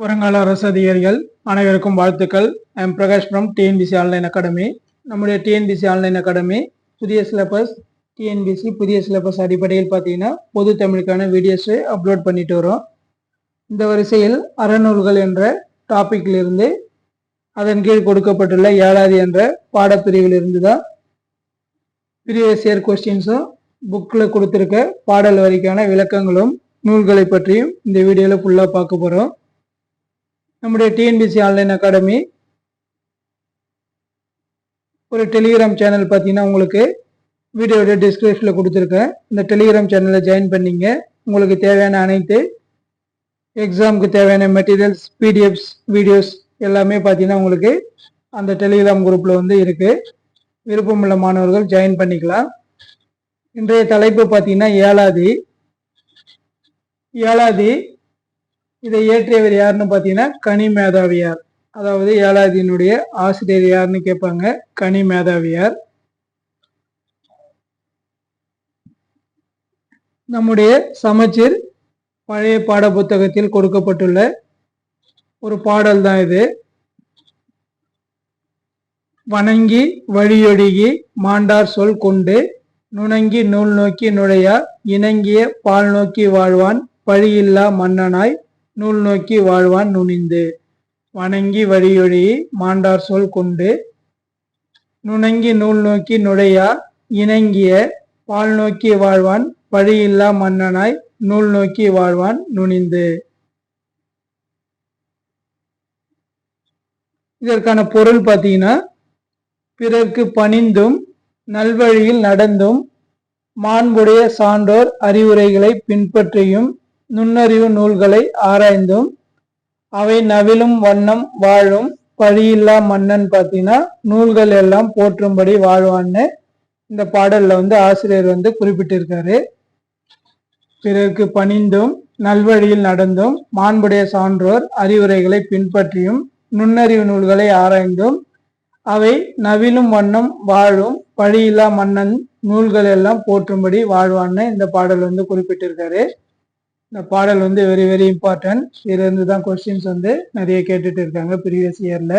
வருங்கால அரசு அதிகாரிகள் அனைவருக்கும் வாழ்த்துக்கள். I'm Prakash from TNPSC online academy நம்முடைய டிஎன்பிசி ஆன்லைன் அகாடமி புதிய சிலபஸ் டிஎன்பிசி புதிய சிலபஸ் அடிப்படையில் பார்த்தீங்கன்னா பொது தமிழுக்கான வீடியோஸை அப்லோட் பண்ணிட்டு வரோம். இந்த வரிசையில் அறநூல்கள் என்ற டாப்பிக்கிலிருந்து அதன் கீழ் கொடுக்கப்பட்டுள்ள ஏழாவது என்ற பாடப்பிரிவிலிருந்து தான் ப்ரீவியஸ் இயர் கொஸ்டின்ஸும் புக்கில் கொடுத்துருக்க பாடல் வரிக்கான விளக்கங்களும் நூல்களை பற்றியும் இந்த வீடியோவில் ஃபுல்லாக பார்க்க போகிறோம் நம்முடைய டிஎன்பிசி ஆன்லைன் அகாடமி ஒரு டெலிகிராம் சேனல் பார்த்தீங்கன்னா உங்களுக்கு வீடியோட டிஸ்கிரிப்ஷனில் கொடுத்துருக்கேன். இந்த டெலிகிராம் சேனலில் ஜாயின் பண்ணிங்க. உங்களுக்கு தேவையான அனைத்து எக்ஸாமுக்கு தேவையான மெட்டீரியல்ஸ் பிடிஎஃப்ஸ் வீடியோஸ் எல்லாமே பார்த்தீங்கன்னா உங்களுக்கு அந்த டெலிகிராம் குரூப்பில் வந்து இருக்குது விருப்பமுள்ள மாணவர்கள் ஜாயின் பண்ணிக்கலாம். இன்றைய தலைப்பு பார்த்தீங்கன்னா ஏழாதி ஏழாதி இதை இயற்றியவர் யாருன்னு பார்த்தீங்கன்னா கனி மேதாவியார். அதாவது ஏழாதியினுடைய ஆசிரியர் யாருன்னு கேட்பாங்க? கனி மேதாவியார். நம்முடைய சமச்சீர் பழைய பாட புத்தகத்தில் கொடுக்கப்பட்டுள்ள ஒரு பாடல் தான் இது. வணங்கி வழியொழுகி மாண்டார் சொல் கொண்டு நுணங்கி நூல் நோக்கி நுழையா இணங்கிய பால் நோக்கி வாழ்வான் பழியில்லா மன்னனாய் நூல் நோக்கி வாழ்வான் நுனிந்து. வணங்கி வழியொழி மாண்டார் சொல் கொண்டு. நுணங்கி நூல் நோக்கி நுழையா இணங்கிய பால் நோக்கி வாழ்வான் வழியில்லா மன்னனாய் நூல் நோக்கி வாழ்வான் நுனிந்து. இதற்கான பொருள் பார்த்தீங்கன்னா பிறர்க்கு பணிந்தும் நல்வழியில் நடந்தும் மாண்புடைய சான்றோர் அறிவுரைகளை பின்பற்றியும் நுண்ணறிவு நூல்களை ஆராய்ந்தும் அவை நவிலும் வண்ணம் வாழும் பழியில்லா மன்னன் பார்த்தீங்கன்னா நூல்கள் எல்லாம் போற்றும்படி வாழ்வான்னு இந்த பாடல்ல வந்து ஆசிரியர் வந்து குறிப்பிட்டிருக்காரு. பிறருக்கு பணிந்தும் நல்வழியில் நடந்தும் மாண்புடைய சான்றோர் அறிவுரைகளை பின்பற்றியும் நுண்ணறிவு நூல்களை ஆராய்ந்தும் அவை நவிலும் வண்ணம் வாழும் பழியில்லா மன்னன் நூல்கள் எல்லாம் போற்றும்படி வாழ்வான்னு இந்த பாடல் வந்து குறிப்பிட்டிருக்காரு. இந்த பாடல் வந்து வெரி வெரி இம்பார்ட்டன்ட் இதுல இருந்து தான் கொஸ்டின்ஸ் வந்து நிறைய கேட்டுட்டு இருக்காங்க ப்ரீவியஸ் இயர்ல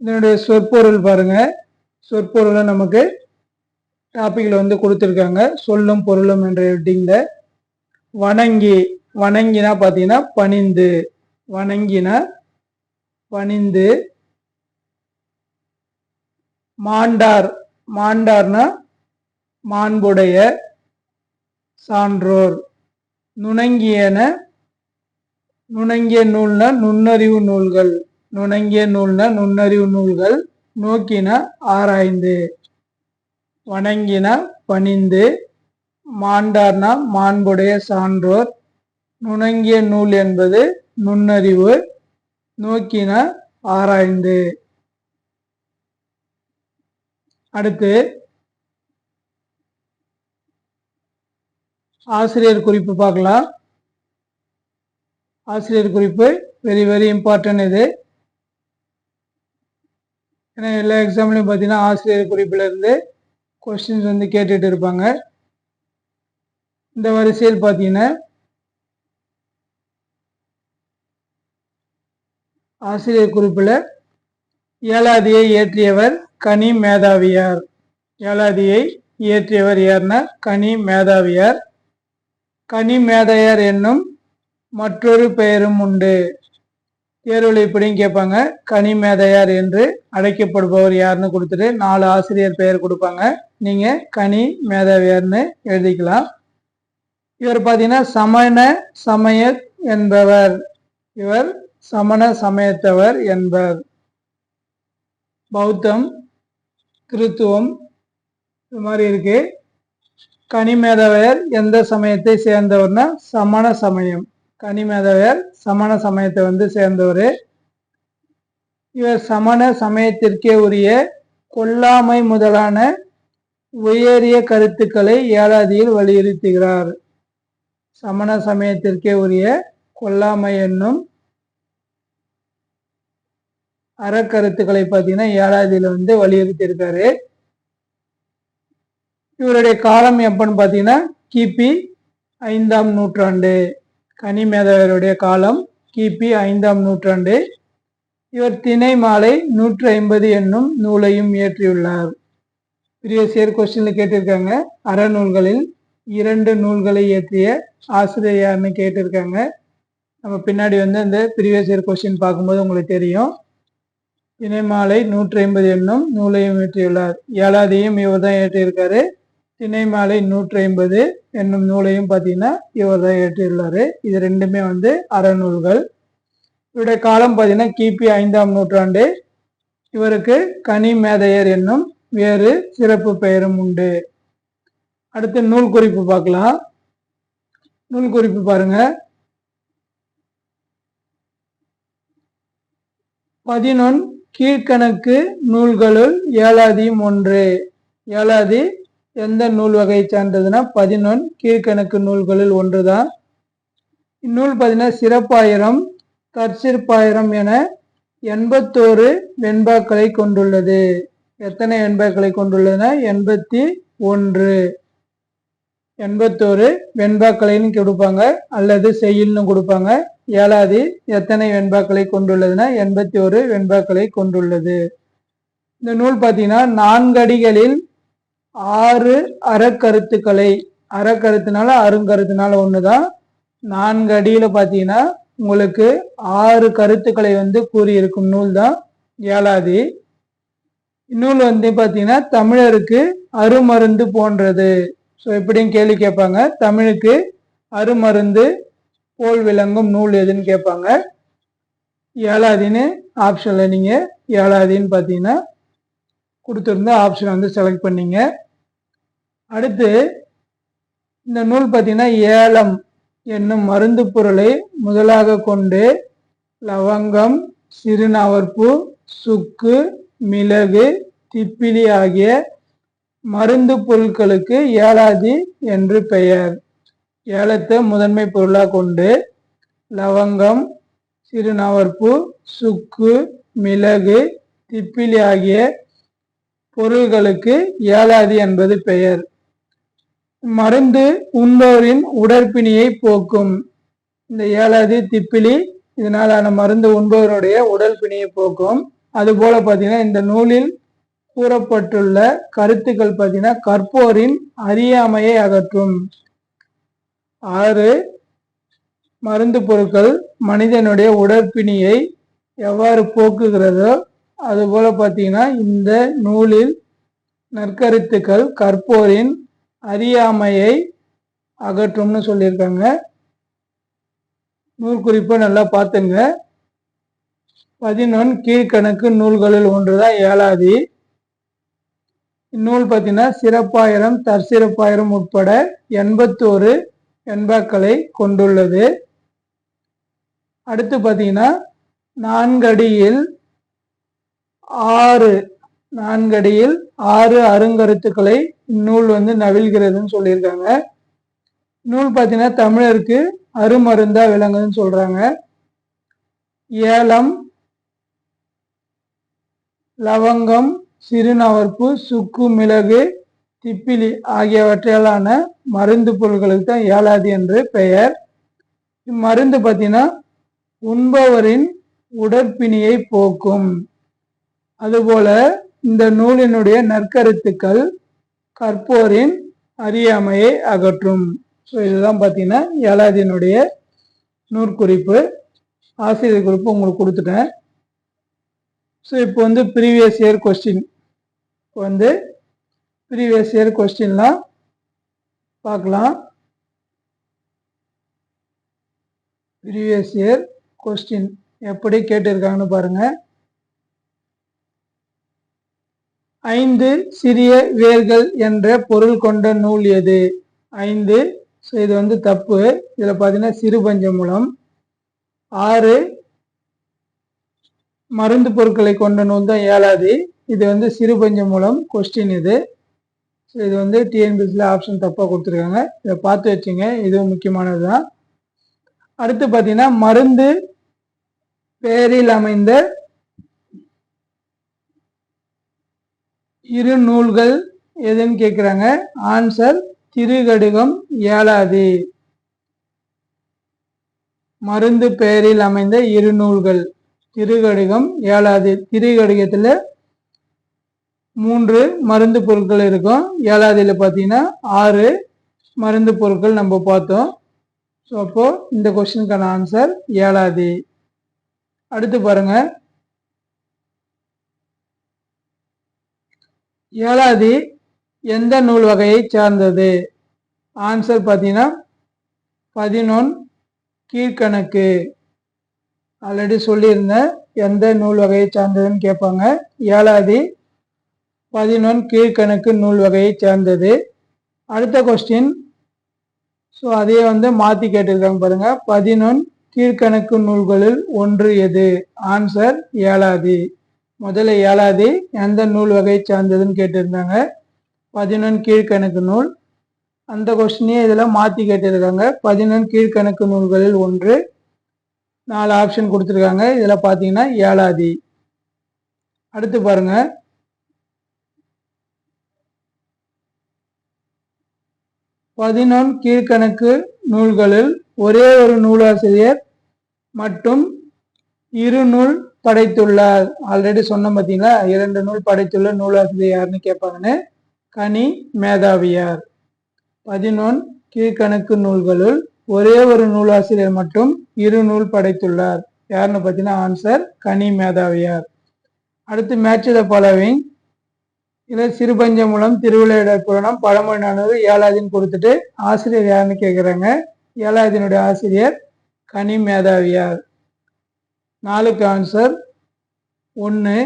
இதனுடைய சொற்பொருள் பாருங்க. சொற்பொருளை நமக்கு டாபிக்ல வந்து கொடுத்துருக்காங்க. சொல்லும் பொருளும் என்ற ஹெட்டிங்ல வணங்கி வணங்கினா பார்த்தீங்கன்னா பணிந்து. வணங்கினா பணிந்து. மாண்டார் மாண்டார்னா மாண்புடைய. சான்றோர் நுணங்கியன நுணங்கிய நூல்னா நுண்ணறிவு நூல்கள் நுணங்கிய நூல்னா நுண்ணறிவு நூல்கள் நோக்கின ஆராய்ந்து வணங்கின பணிந்து மாண்டார்னா மாண்புடைய சான்றோர் நுணங்கிய நூல் என்பது நுண்ணறிவு நோக்கின ஆராய்ந்து. அடுத்து ஆசிரியர் குறிப்பு பார்க்கலாம். ஆசிரியர் குறிப்பு வெரி வெரி இம்பார்ட்டன்ட் இது. ஏன்னா எல்லா எக்ஸாம்லையும் பார்த்தீங்கன்னா ஆசிரியர் குறிப்பில் இருந்து கொஸ்டின்ஸ் வந்து கேட்டுட்டு இருப்பாங்க. இந்த வரிசையில் பார்த்தீங்கன்னா ஆசிரியர் குறிப்பில் ஏழாதியை இயற்றியவர் கனி மேதாவியார். ஏழாதியை இயற்றியவர் யார்னா? கனி மேதாவியார். கனிமேதையர் என்னும் மற்றொரு பெயரும் உண்டு. தேர்வில் இப்படியும் கேட்பாங்க. கனி மேதையார் என்று அழைக்கப்படுபவர் யாருன்னு கொடுத்துட்டு நாலு ஆசிரியர் பெயர் கொடுப்பாங்க. நீங்க கனி மேதாவியார்னு எழுதிக்கலாம். இவர் பார்த்தீங்கன்னா சமண சமய என்பவர். இவர் சமண சமயத்தவர் என்பர். பௌத்தம் கிறித்துவம் இது மாதிரி இருக்கு. கனிமேதவையர் எந்த சமயத்தை சேர்ந்தவர்னா சமண சமயம். கனிமேதவையர் சமண சமயத்தை வந்து சேர்ந்தவர். இவர் சமண சமயத்திற்கே உரிய கொல்லாமை முதலான உயரிய கருத்துக்களை ஏழாதியில் வலியுறுத்துகிறார். சமண சமயத்திற்கே உரிய கொல்லாமை என்னும் அறக்கருத்துக்களை பார்த்தீங்கன்னா ஏழாதியில் வந்து வலியுறுத்தியிருக்காரு. இவருடைய காலம் எப்பன்னு பார்த்தீங்கன்னா கிபி ஐந்தாம் நூற்றாண்டு. கனிமேதவருடைய காலம் கிபி ஐந்தாம் நூற்றாண்டு. இவர் திணை மாலை நூற்றி ஐம்பது என்னும் நூலையும் இயற்றியுள்ளார். ப்ரீவியஸ் கொஸ்டினில் கேட்டிருக்காங்க. அறநூல்களில் இரண்டு நூல்களை இயற்றிய ஆசிரியர் யாருன்னு கேட்டிருக்காங்க. நம்ம பின்னாடி வந்து அந்த ப்ரீவியஸ் இயர் கொஸ்டின் பார்க்கும்போது உங்களுக்கு தெரியும். திணைமாலை நூற்றி ஐம்பது என்னும் நூலையும் இயற்றியுள்ளார். ஏழாதையும் இவர் தான் இயற்றியிருக்காரு. திணைமாலை நூற்றி ஐம்பது என்னும் நூலையும் பார்த்தீங்கன்னா இவர் தான் இயற்றியுள்ளாரு. இது ரெண்டுமே வந்து அறநூல்கள். இவருடைய காலம் பார்த்தீங்கன்னா கிபி ஐந்தாம் நூற்றாண்டு. இவருக்கு கனி மேதையர் என்னும் வேறு சிறப்பு பெயரும் உண்டு. அடுத்து நூல் குறிப்பு பார்க்கலாம். நூல் குறிப்பு பாருங்க. பதினொன் கீழ்கணக்கு நூல்களுள் ஏழாதியும் ஒன்று. ஏழாதி எந்த நூல் வகையை சார்ந்ததுன்னா பதினொன் கீழ்கணக்கு நூல்களில் ஒன்றுதான். இந்நூல் பார்த்தீங்கன்னா சிறப்பாயிரம் கற்சிற்பாயிரம் என எண்பத்தோரு வெண்பாக்களை கொண்டுள்ளது. எத்தனை வெண்பாக்களை கொண்டுள்ளதுன்னா எண்பத்தி ஒன்று எண்பத்தோரு வெண்பாக்களைன்னு கொடுப்பாங்க அல்லது செய்யுள்னு கொடுப்பாங்க. ஏழாவது எத்தனை வெண்பாக்களை கொண்டுள்ளதுன்னா எண்பத்தி ஒரு வெண்பாக்களை கொண்டுள்ளது. இந்த நூல் பார்த்தீங்கன்னா நான்கடிகளில் ஆறு அறக்கருத்துக்களை. அறக்கருத்துனால அருங்கருத்துனால ஒன்று தான் நான்கு அடியில் பார்த்தீங்கன்னா உங்களுக்கு ஆறு கருத்துக்களை வந்து கூறியிருக்கும் நூல் தான் ஏழாதி. இந்நூல் வந்து பார்த்தீங்கன்னா தமிழருக்கு அருமருந்து போன்றது. ஸோ எப்படியும் கேள்வி கேட்பாங்க. தமிழுக்கு அருமருந்து போல் விளங்கும் நூல் எதுன்னு கேட்பாங்க. ஏழாதின்னு ஆப்ஷனில் நீங்கள் ஏழாதின்னு பார்த்தீங்கன்னா கொடுத்துருந்த ஆப்ஷன் வந்து செலக்ட் பண்ணீங்க. அடுத்து இந்த நூல் பார்த்தீங்கன்னா ஏலம் என்னும் மருந்து பொருளை முதலாக கொண்டு லவங்கம் சிறுநவர்ப்பு சுக்கு மிளகு திப்பிலி ஆகிய மருந்து பொருட்களுக்கு ஏலாதி என்று பெயர். ஏலத்தை முதன்மை பொருளாக கொண்டு லவங்கம் சிறுநவர்ப்பு சுக்கு மிளகு திப்பிலி ஆகிய பொருள்களுக்கு ஏலாதி என்பது பெயர். மருந்து உண்பவரின் உடற்பிணியை போக்கும். இந்த ஏழாவது திப்பிலி இதனாலான மருந்து உண்பவருடைய உடல் பிணியை போக்கும். அதுபோல பார்த்தீங்கன்னா இந்த நூலில் கூறப்பட்டுள்ள கருத்துக்கள் பார்த்தீங்கன்னா கற்போரின் அறியாமையை அகற்றும். ஆறு மருந்து பொருட்கள் மனிதனுடைய உடற்பிணியை எவ்வாறு போக்குகிறதோ அதுபோல பார்த்தீங்கன்னா இந்த நூலில் நற்கருத்துக்கள் கற்போரின் அறியாமையை அகற்றும்னு சொல்லியிருக்காங்க. நூல் குறிப்பை நல்லா பார்த்துங்க. பதினொன் கீழ்கணக்கு நூல்களில் ஒன்றுதான் ஏழாதி. இந்நூல் பார்த்தீங்கன்னா சிறப்பாயிரம் தற்சிறப்பாயிரம் உட்பட எண்பத்தோரு எண்பாக்களை கொண்டுள்ளது. அடுத்து பார்த்தீங்கன்னா நான்கடியில் ஆறு நான்கடியில் ஆறு அருங்கருத்துக்களை இந்நூல் வந்து நவிழ்கிறதுன்னு சொல்லியிருக்காங்க. நூல் பார்த்தீங்கன்னா தமிழருக்கு அருமருந்தா விளங்குதுன்னு சொல்றாங்க. ஏலம் லவங்கம் சிறுநவர்ப்பு சுக்கு மிளகு திப்பிலி ஆகியவற்றாலான மருந்து பொருட்களுக்கு தான் ஏலாதி என்று பெயர். இம்மருந்து பார்த்தீங்கன்னா உண்பவரின் உடற்பிணியை போக்கும். அதுபோல இந்த நூலினுடைய நற்கருத்துக்கள் கற்போரின் அறியாமையை அகற்றும். ஸோ இதுதான் பார்த்தீங்கன்னா ஏழாதியினுடைய நூற்குறிப்பு. ஆசிரியர் குறிப்பு உங்களுக்கு கொடுத்துட்டேன். ஸோ இப்போ வந்து ப்ரீவியஸ் இயர் கொஸ்டின் இப்போ வந்து ப்ரீவியஸ் இயர் கொஸ்டின்லாம் பார்க்கலாம். ப்ரீவியஸ் இயர் கொஸ்டின் எப்படி கேட்டிருக்காங்கன்னு பாருங்கள் ஐந்து சிறிய வேர்கள் என்ற பொருள் கொண்ட நூல் எது? ஐந்து. ஸோ இது வந்து தப்பு. இதில் பார்த்தீங்கன்னா சிறு மூலம். ஆறு மருந்து பொருட்களை கொண்ட நூல் தான் ஏழாது இது வந்து சிறு மூலம் கொஸ்டின் இது. ஸோ இது வந்து டிஎன்பிஎஸ்சியில் ஆப்ஷன் தப்பாக கொடுத்துருக்காங்க. இதை பார்த்து வச்சுங்க. இதுவும் முக்கியமானது தான் அடுத்து பார்த்தீங்கன்னா மருந்து பேரில் அமைந்த இரு நூல்கள் எதுன்னு கேட்குறாங்க ஆன்சர் திருகடுகம் ஏழாது. மருந்து பெயரில் அமைந்த இரு நூல்கள் திருகடுகம் ஏழாது. திருகடுகத்தில் மூன்று மருந்து பொருட்கள் இருக்கும். ஏழாவதுல பார்த்தீங்கன்னா ஆறு மருந்து பொருட்கள் நம்ம பார்த்தோம். ஸோ அப்போது இந்த கொஸ்டினுக்கான ஆன்சர் ஏழாவது அடுத்து பாருங்கள் ஏழாவது எந்த நூல் வகையை சார்ந்தது? ஆன்சர் பார்த்தீங்கன்னா பதினொன்று கீழ்கணக்கு. ஆல்ரெடி சொல்லியிருந்தேன் எந்த நூல் வகையை சார்ந்ததுன்னு கேட்பாங்க. ஏழாவது பதினொன் கீழ்கணக்கு நூல் வகையை சேர்ந்தது. அடுத்த கொஸ்டின் ஸோ அதையே வந்து மாற்றி கேட்டிருக்காங்க பாருங்க. பதினொன் கீழ்கணக்கு நூல்களில் ஒன்று எது? ஆன்சர் ஏழாவது. முதல்ல ஏழாவது எந்த நூல் வகையை சார்ந்ததுன்னு கேட்டிருந்தாங்க. பதினொன்று கீழ்கணக்கு நூல். அந்த கொஸ்டினே இதில் மாற்றி கேட்டிருக்காங்க. பதினொன்று கீழ்கணக்கு நூல்களில் ஒன்று. நாலு ஆப்ஷன் கொடுத்துருக்காங்க. இதில் பார்த்தீங்கன்னா ஏழாதி அடுத்து பாருங்க. பதினொன்று கீழ்கணக்கு நூல்களில் ஒரே ஒரு நூலாசிரியர் மற்றும் இரு நூல் படைத்துள்ளார் ஆல்ரெடி சொன்ன பார்த்தீங்களா? இரண்டு நூல் படைத்துள்ள நூலாசிரியர் யாருன்னு கேட்பாங்கன்னு. கனி மேதாவியார். பதினொன் கீழ்கணக்கு நூல்களுள் ஒரே ஒரு நூலாசிரியர் மட்டும் இரு நூல் படைத்துள்ளார். யாருன்னு பார்த்தீங்கன்னா ஆன்சர் கனி மேதாவியார். அடுத்து மேட்ச் த ஃபாலோவிங் இதில் சிறுபஞ்ச மூலம் திருவிளையாடல் புராணம் பழமொழி நானூறு ஏழாவதுன்னு கொடுத்துட்டு ஆசிரியர் யாருன்னு கேட்குறாங்க ஏழாவதினுடைய ஆசிரியர் கனி மேதாவியார். நாலுக்கு ஆன்சர் ஒன்று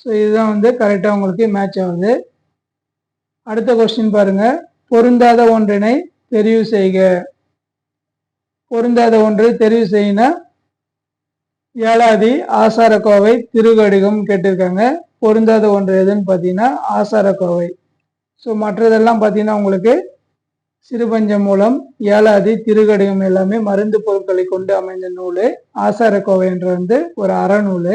ஸோ இதுதான் வந்து கரெக்டாக உங்களுக்கு மேட்ச் ஆகுது. அடுத்த கொஸ்டின் பாருங்க. பொருந்தாத ஒன்றினை தெரிவு செய்க. பொருந்தாத ஒன்றை தெரிவு செய்யினா ஏழாதி ஆசாரக்கோவை திருகடிகம் கேட்டிருக்காங்க. பொருந்தாத ஒன்று எதுன்னு பார்த்தீங்கன்னா ஆசாரக்கோவை. ஸோ மற்றதெல்லாம் பார்த்தீங்கன்னா உங்களுக்கு சிறுபஞ்சம் மூலம் ஏழாதி திருகடிகம் எல்லாமே மருந்து பொருட்களை கொண்டு அமைந்த நூல் ஆசாரக்கோவை என்று வந்து ஒரு அறநூல்.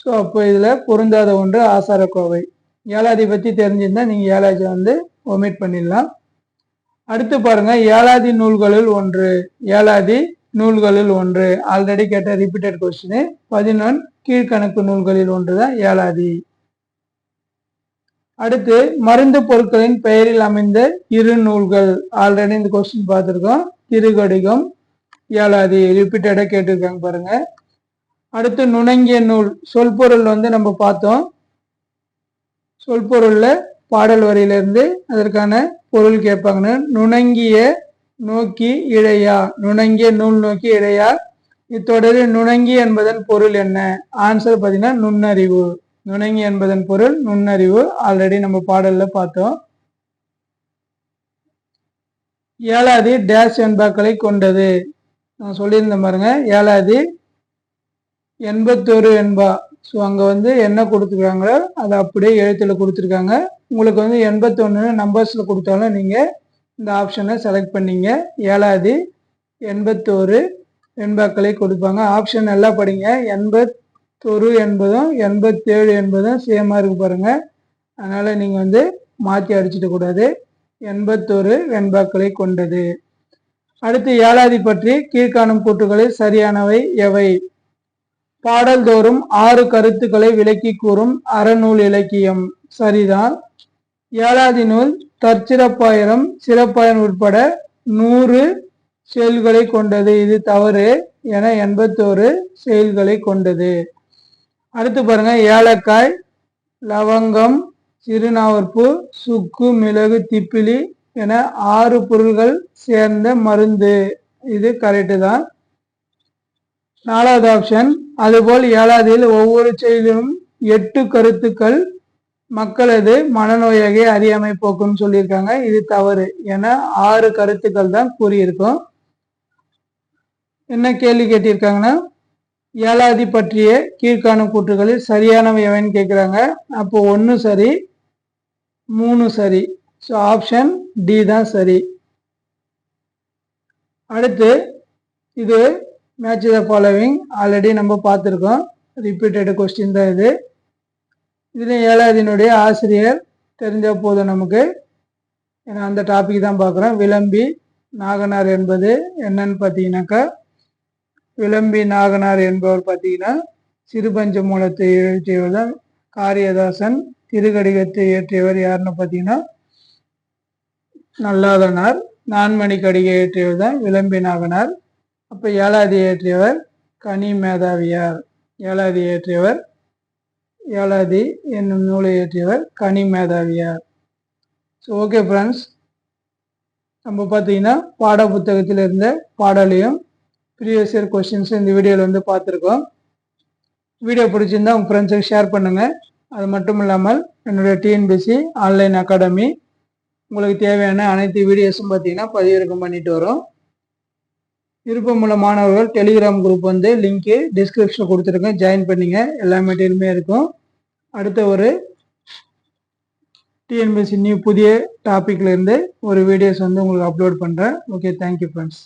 ஸோ அப்போ இதில் பொருந்தாத ஒன்று ஆசாரக்கோவை. ஏழாதி பற்றி தெரிஞ்சிருந்தால் நீங்கள் ஏழாதி வந்து ஒமிட் பண்ணிடலாம். அடுத்து பாருங்கள் ஏழாதி நூல்களில் ஒன்று ஏழாதி நூல்களில் ஒன்று. ஆல்ரெடி கேட்ட ரிப்பீட்டட் கொஸ்டின் பதினொன்று கீழ்கணக்கு நூல்களில் ஒன்று தான் ஏழாதி. அடுத்து மருந்து பொருட்களின் பெயரில் அமைந்த இரு நூல்கள். ஆல்ரெடி இந்த கொஸ்டின் பார்த்துருக்கோம். திருகடிகம் ஏழாதி ரிப்பீட்டடாக கேட்டிருக்காங்க பாருங்க. அடுத்து நுணங்கிய நூல். சொல்பொருள் வந்து நம்ம பார்த்தோம். சொல்பொருளில் பாடல் வரியிலிருந்து அதற்கான பொருள் கேட்பாங்கன்னு. நுணங்கிய நோக்கி இழையா? நுணங்கிய நூல் நோக்கி இழையா? இத்தொடரில் நுணங்கி என்பதன் பொருள் என்ன? ஆன்சர் பார்த்தீங்கன்னா நுண்ணறிவு. நுணங்கி என்பதன் பொருள் நுண்ணறிவு. ஆல்ரெடி நம்ம பாடல்ல பார்த்தோம். ஏழாதி டேஷ் என்பாக்களை கொண்டது. நான் சொல்லியிருந்தேன் பாருங்க. ஏழாதி எண்பத்தொரு என்பா. ஸோ அங்கே வந்து என்ன கொடுத்துருக்காங்களோ அதை அப்படியே எழுத்தில் கொடுத்துருக்காங்க. உங்களுக்கு வந்து எண்பத்தொன்று நம்பர்ஸில் கொடுத்தாலும் நீங்கள் இந்த ஆப்ஷனை செலக்ட் பண்ணிங்க. ஏழாதி எண்பத்தோரு என்பாக்களை கொடுப்பாங்க. ஆப்ஷன் நல்லா படிங்க. எண்பத் தொரு என்பதும் எண்பத்தேழு என்பதும் சேமாக இருக்கு பாருங்கள் அதனால் நீங்கள் வந்து மாற்றி அடிச்சிட கூடாது. எண்பத்தோரு வெண்பாக்களை கொண்டது. அடுத்து ஏழாதி பற்றி கீழ்காணும் கூட்டுகளில் சரியானவை எவை? பாடல்தோறும் ஆறு கருத்துக்களை விளக்கி கூறும் அறநூல் இலக்கியம். சரிதான். ஏழாதி நூல் தற்சிறப்பாயிரம் சிறப்பாயன் உட்பட நூறு செயல்களை கொண்டது. இது தவறு. என எண்பத்தோரு செயல்களை கொண்டது. அடுத்து பாருங்க ஏலக்காய் லவங்கம் சிறுநாவற்பூ சுக்கு மிளகு திப்பிலி என ஆறு பொருள்கள் சேர்ந்த மருந்து. இது கரெக்டு தான். நாலாவது ஆப்ஷன் அதுபோல் ஏழாவதில் ஒவ்வொரு செயலிலும் எட்டு கருத்துக்கள் மக்களது மனநோயகை அறியாமை போக்குன்னு சொல்லியிருக்காங்க. இது தவறு என ஆறு கருத்துக்கள் தான் கூறியிருக்கோம். என்ன கேள்வி கேட்டிருக்காங்கன்னா ஏழாதி பற்றிய கீழ்காணும் கூற்றுகளில் சரியானவை எவைன்னு கேட்குறாங்க அப்போ ஒன்று சரி மூணு சரி. ஸோ ஆப்ஷன் டி தான் சரி. அடுத்து இது மேட்ச் த ஃபாலோவிங் ஆல்ரெடி நம்ம பார்த்துருக்கோம். ரிப்பீட்டட் கொஸ்டின் தான் இது. இதில் ஏழாதினுடைய ஆசிரியர் தெரிஞ்ச போதும் நமக்கு. ஏன்னா அந்த டாபிக் தான் பார்க்குறோம். விளம்பி நாகனார் என்பது என்னன்னு பார்த்தீங்கன்னாக்கா விளம்பி நாகனார் என்பவர் பார்த்தீங்கன்னா சிறுபஞ்ச மூலத்தை இயற்றியவர் தான் காரியதாசன் திருக்கடிகத்தை இயற்றியவர் யாருன்னு பார்த்தீங்கன்னா நல்லாதனார் நான்மணி கடிகை இயற்றியவர் தான் விளம்பி நாகனார். அப்போ ஏழாதி இயற்றியவர் கனி மேதாவியார். ஏழாதி இயற்றியவர் ஏழாதி என்னும் நூலை இயற்றியவர் கனி மேதாவியார். ஸோ ஓகே ஃப்ரெண்ட்ஸ் நம்ம பார்த்தீங்கன்னா பாட புத்தகத்தில் இருந்த பாடலையும் ப்ரீவியஸ் இயர் கொஸ்டின்ஸ் இந்த வீடியோவில் வந்து பார்த்துருக்கோம். வீடியோ பிடிச்சிருந்தா உங்கள் ஃப்ரெண்ட்ஸுக்கு ஷேர் பண்ணுங்கள் அது மட்டும் இல்லாமல் என்னுடைய டிஎன்பிசி ஆன்லைன் அகாடமி உங்களுக்கு தேவையான அனைத்து வீடியோஸும் பார்த்தீங்கன்னா பதிவிறக்கம் பண்ணிட்டு வரோம். விருப்பமுள்ள மாணவர்கள் டெலிகிராம் குரூப் வந்து லிங்க்கு டிஸ்கிரிப்ஷனில் கொடுத்துருக்கேன். ஜாயின் பண்ணிங்க. எல்லா மெட்டீரியலுமே இருக்கும். அடுத்த ஒரு டிஎன்பிஎஸ்சி நியூ புதிய டாப்பிக்லேருந்து ஒரு வீடியோஸ் வந்து உங்களுக்கு அப்லோட் பண்ணுறேன் ஓகே தேங்க்யூ ஃப்ரெண்ட்ஸ்